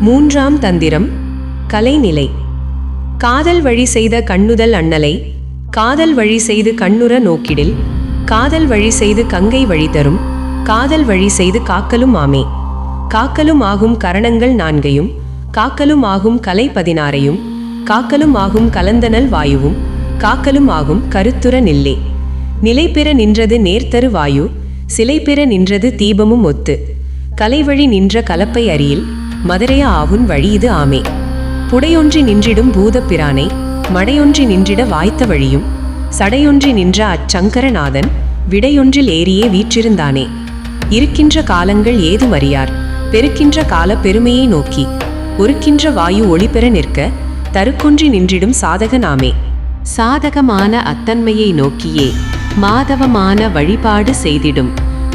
மூன்றாம் தந்திரம் கலைநிலை. காதல் வழி செய்த கண்ணுதல் அண்ணலை காதல் வழி செய்து கண்ணுற நோக்கிடில் காதல் வழி செய்து கங்கை வழி தரும் காதல் வழி செய்து காக்கலும் ஆமே. காக்கலும் ஆகும் கரணங்கள் நான்கையும் காக்கலும் ஆகும் கலை பதினாறையும் காக்கலும் ஆகும் கலந்தனல் வாயுவும் காக்கலும் ஆகும் கருத்துர நில்லே. நிலை பெற நின்றது நேர்த்தரு வாயு சிலை பெற நின்றது தீபமும் ஒத்து. கலைவழி நின்ற கலப்பை அரியில் மதுரைய ஆவுன் வழி இது ஆமே. புடையொன்றி நின்றிடும் பூதப்பிரானை மடையொன்றி நின்றிட வாய்த்த வழியும் சடையொன்றி நின்ற அச்சங்கரநாதன் விடையொன்றில் ஏறியே வீற்றிருந்தானே. இருக்கின்ற காலங்கள் ஏதும் அறியார். பெருக்கின்ற கால பெருமையை நோக்கி ஒருக்கின்ற வாயு ஒளிபெற நிற்க தருக்கொன்றி நின்றிடும் சாதகனாமே. சாதகமான அத்தன்மையை நோக்கியே மாதவமான வழிபாடு செய்திடும்.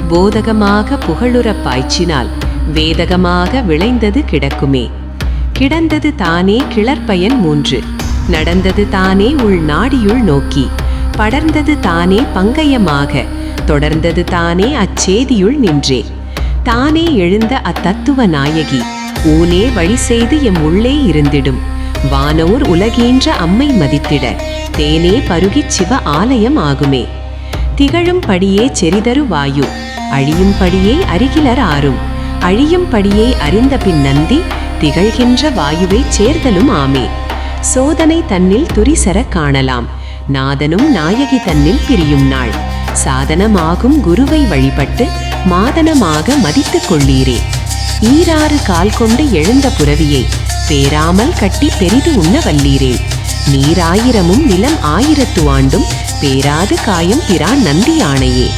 போதகமாக புகழுறப் பாய்ச்சினால் வேதகமாக விளைந்தது கிடக்குமே. கிடந்தது தானே கிளர்பயன் மூன்று. நடந்தது தானே உள் நாடியுள் நோக்கி. படர்ந்தது தானே பங்கயமாக. தொடர்ந்தது தானே அச்சேதியுள் நின்றே. தானே எழுந்த அத்தத்துவ நாயகி. ஊனே வழி செய்து எம் உள்ளே இருந்திடும். வானோர் உலகீன்ற அம்மை மதித்திட. தேனே பருகிச் சிவ ஆலயம் ஆகுமே. திகழும் படியே செறிதரு வாயு. அழியும் படியே அருகிலர் ஆறும். அழியும் படியை அறிந்த பின் நந்தி திகழ்கின்ற வாயுவைச் சேர்தலும் ஆமே. சோதனை தன்னில் துரிசர காணலாம். நாதனும் நாயகி தன்னில் பிரியும் நாள். சாதனமாகும் குருவை வழிபட்டு மாதனமாக மதித்துக் கொள்ளீரே. ஈராறு கால் கொண்டு எழுந்த புரவியை பேராமல் கட்டி பெரிது உண்ண வல்லீரேன் நீராயிரமும் நிலம் ஆயிரத்து ஆண்டும் பேராது காயம் பிரான் நந்தி ஆணையே.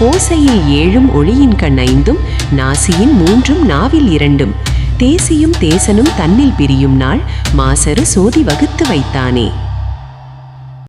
ஓசையில் ஏழும் ஒளியின் கண் ஐந்தும் நாசியின் மூன்றும் நாவில் இரண்டும். தேசியும் தேசனும் தன்னில் பிரியும் நாள் மாசரு சோதி வகுத்து வைத்தானே.